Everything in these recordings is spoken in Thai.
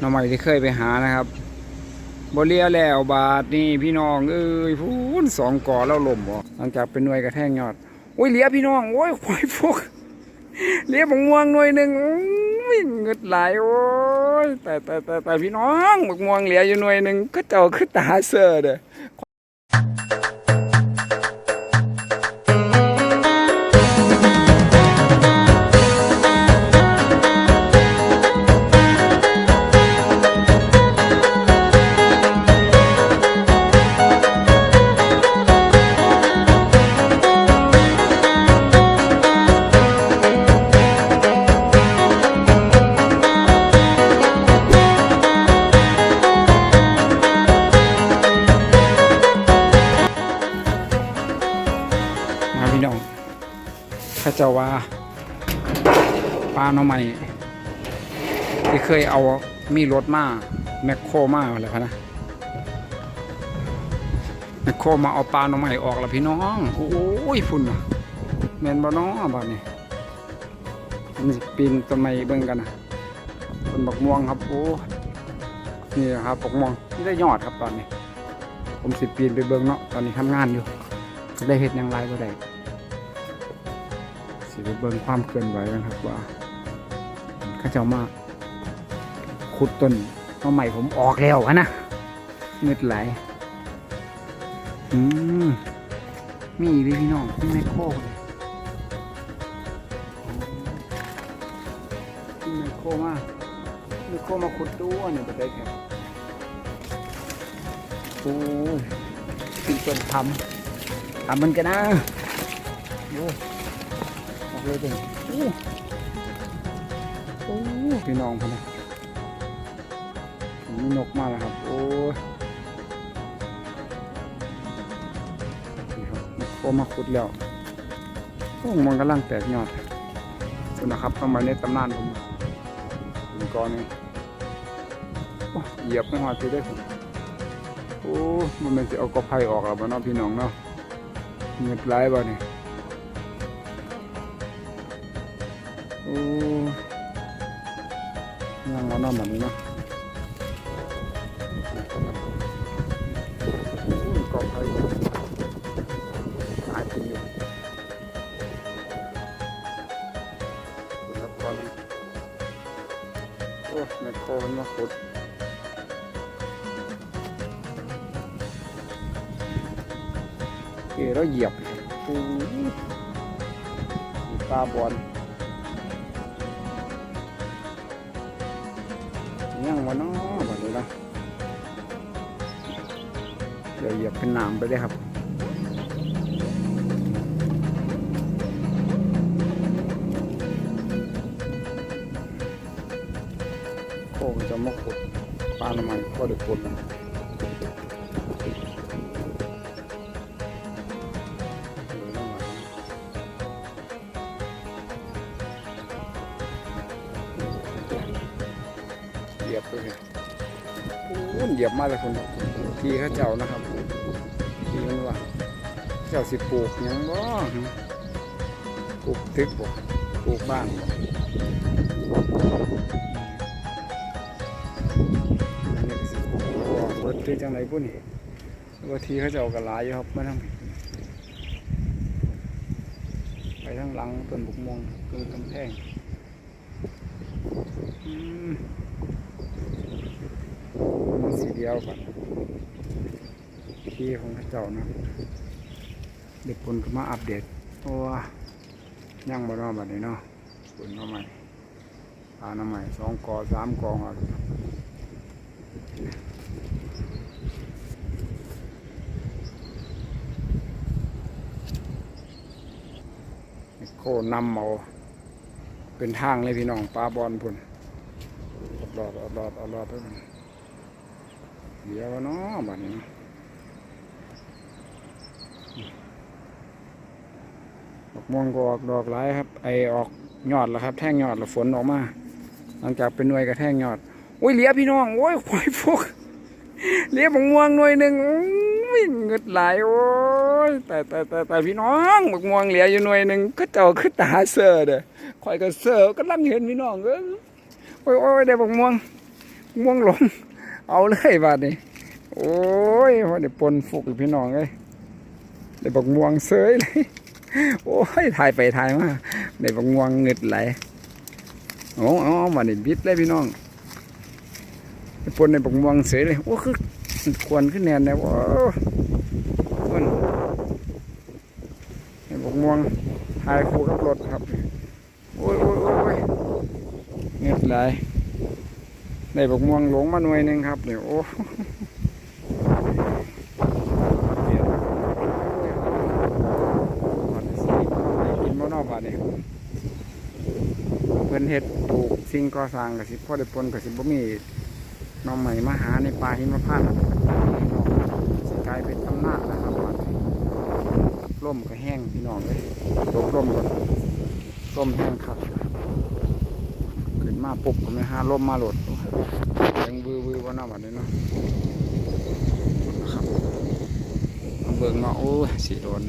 น้องใหม่ที่เคยไปหานะครับบเลียแล้วบาทนี่พี่น้องเอ้ยพูนสองก่อแล้วล่มบ่หลังจากเป็นหน่วยกระแทงยอดโอ้ยเหลียพี่น้องโอ้ยควายพวกเหลียบักม่วงหน่วยหนึ่งวิ่งเงิดไหลายโอ้ยแต่แต่แต่แต่พี่น้องบกม่วงเหลียอยู่หน่วยหนึ่งก็เจ้าคือตาเสือเด้อ จ้าว่าปลาหน่อไม้ที่เคยเอามีรถมาแมคโครมาอะไรพะนะแมคโครมาเอาปลาหน่อไม้ออกแล้วพี่น้องโอ้ยฝุ่นว่ะแมนบ่น้อแบบนี้ผมสิปีนต้นไม้เบิ่งกันนะต้นบักม่วงครับโอ้นี่นครับบักม่วงนี่ได้ยอดครับตอนนี้ ผมสิปีนไปเบิ่งเนาะตอนนี้ทำงานอยู่ได้เห็ดยังไรก็ได้ ไปเบิ่งความเคลื่อนไหวกันครับว่าข้าเจ้ามาขุดต้นเอาใหม่ผมออกแล้วนะเงืดไหลอืมมีอีกเลยพี่น้องมีไมโครเลยมีไมโครมาไมโครมาขุดตัวเนี่ยไปได้แค่โอ้ยเป็นต้นทำทำมันกันนะโอ้ อกเลยเด็กโอ้โอ้พี่น้องพนะมีนกมาแล้วครับ โอ้ยนี่ครับนกโอมาขุดแล้วโอ้มันกำลังแตกยอดคุณนะครับทำไมในตำนานผมเป็นก้อนนี้โอ้เหยียบไม่หอดไปได้ผมโอ้มันเป็นจะเอากระไผ่ออกแล้วบ้านาะพี่น้องเนาะเงียบไรบ่เนี่ย อ้ยังมานอนแบบนี้นะอุ้ยกอไฟหายไปอยู่คุณคนโอ้แมคโคมันมาขุดเอ๋เราเหยียบโอ้ยปลาบอล ยังวะเนาะแบบนี้นะเดี๋ยวเหยียบเป็นน้ำไปเลยครับโค้จะมาขุดปลาทำไมก็เดือดขุด เหยียบมาเลยคนทีข้าเจ้านะครับทีมันว่าเจ้าสิปลูกยังบ่ปลูกตึกบ่ปลูกบ้านบ่อันนี้ก็สิบอกรถที่จังไรปุ่นี่ว่าทีเขาเจะเอากระลายอยู่ครับมาทั้งไปทั้งหลังต้นบุกมวงต้นกำแพงอืม ดียวกันที่ของเขาเจ้านะเด็กคนก็มาอัปเดตเพราะว่ายังบ่รอบัดนี้เนาะปุ่นเอาใหม่อาน้ำใหม่สองกอสามกองอะโคนำเอาเป็นทางเลยพี่น้องปลาบอลพุ่นอดอดอดอดอดอดด้วยมัน เดี๋ยวเนาะบัดนี้ดอกม่วงก็ออกดอกหลายครับ ไอออกยอดแล้วครับ แท่งยอดแล้วฝนออกมา หลังจากเป็นหน่วยกระแท่งยอด โอ้ยเหลียพี่น้อง โอ้ยควายพวกเหลียบม่วงหน่วยหนึ่งอุ้ยเงึดไหลายโอ้ยแต่แต่แต่แต่พี่น้องบักม่วงเหลียอยู่หน่วยหนึ่งก็เจ้าคือตาเสือเด้อคอยก็เสือก็ลังเห็นพี่น้องเอ้ยโอ้ยโอ้ยได้บักม่วงม่วงหลง เอาเลยบาดนี้ โอ้ยว่าเดี๋ยวปนฟุกอีกพี่น้องเลยเดี๋ยวบอกม่วงเสยเลย โอ้ยถ่ายไปถ่ายมาเดี๋ยวบอกม่วงเงึดไหลโอ้เอาเอามาเดี๋ยวบิดเลยพี่น้องเดี๋ยวปนในบอกม่วงเสยเลย โอ้คือควรขึ้นแนนเลยว้าวมันในบอกม่วงถ่ายคู่กับรถครับ โอ้ยโอ้ยโอ้ยโอ้ยเงึดไหล ได้บกม่วงหลงมาหน่วยหนึงครับเนี่ยโอ้กินบ่เนอบาดนี่ยเพิ่นเฮ็ดปลูกสิ่งก่อสร้างก็สิพอได้ผลก็สิบ่มีน้องใหม่มาหาในป่าหิมพานต์สกายเป็นตำนานนะครับบาดร่มก็แห้งพี่น้องเลยตกร่มก็ร่มแห้งครับขึ้นมาปุ๊บก็ไม่หาร่มมาหลด ยังวือวือบ่เนอกบาดนี้เนาะครับเบิ่งเนาะโอ้สีโดน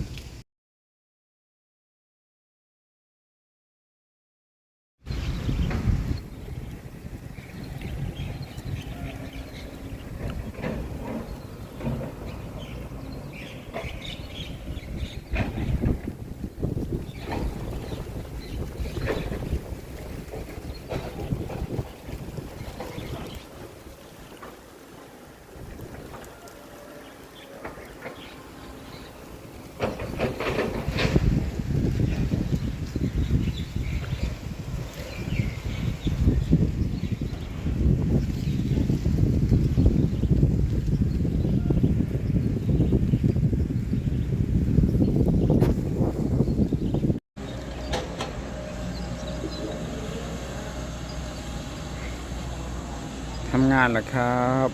ทำงานแล้วครับ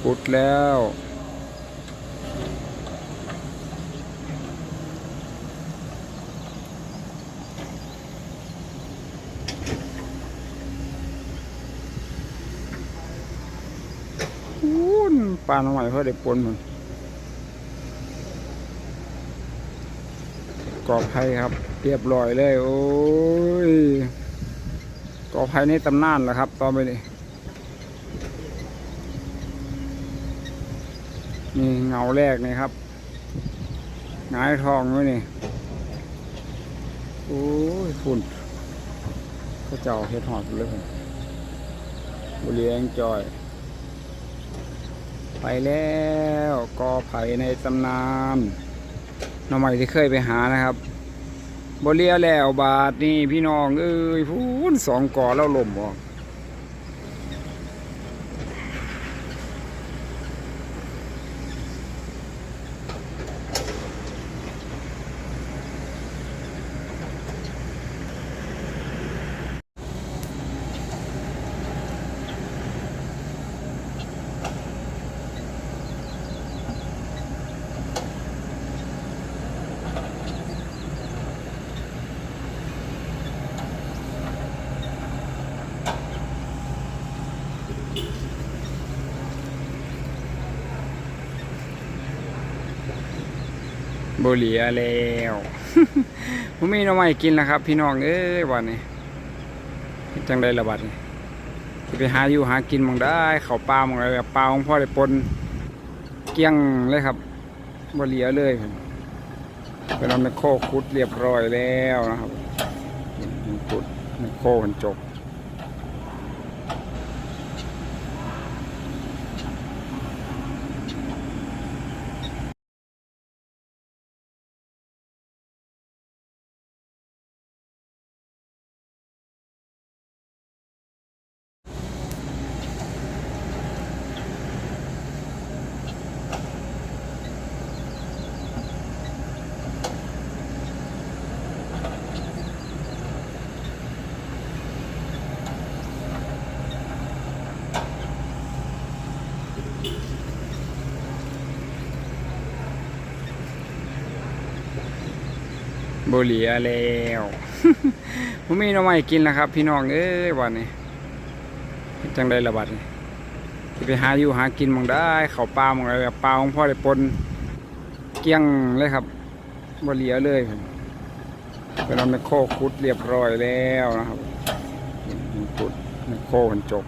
ขุดแล้วอู้นปลาหน่อไม้เพื่อได้ปนมันกรอบไผ่ครับ เรียบร้อยเลย โอ้ย กอไผ่ในตำนานแหละครับ ต่อไปนี่นี่เงาแรกนี่ครับงายทองไว้นี่โอ้ยฝุ่นเขาเจ้าเฮ็ดหอดเลยบุเรียงจอย ไปแล้วกอไผ่ในตำนานหน้องใหม่ที่เคยไปหานะครับ บเรียแล้วบาทนี่พี่น้องเอ้ยพูนสองก่อแล้วลมออก บเหลียแล้วผมมีน้องใหม่กินแล้วครับ พี่น้องเอ้ยวันนี้จังได้ละบัดนี่ไปหาอยู่หากินมองได้เขาปลามองอะไรปลาของพ่อได้ปนเกี้ยงเลยครับบเหลียเลยผมเป็นเอาไมโครคุดเรียบร้อยแล้วนะครับคุดไมโครมันจบ บเหลียแล้วผมมีน้องใหม่กินแล้วครับ พี่น้องเอ้ยวันนี้จังได้ละบัดนี่สิไปหาอยู่หากินมองได้เขาปลามองอะไรปลาของพ่อได้ปนเกี้ยงเลยครับบเหลียเลยผมเป็นเอาไมโครคุดเรียบร้อยแล้วนะครับคุดไมโคมันจบ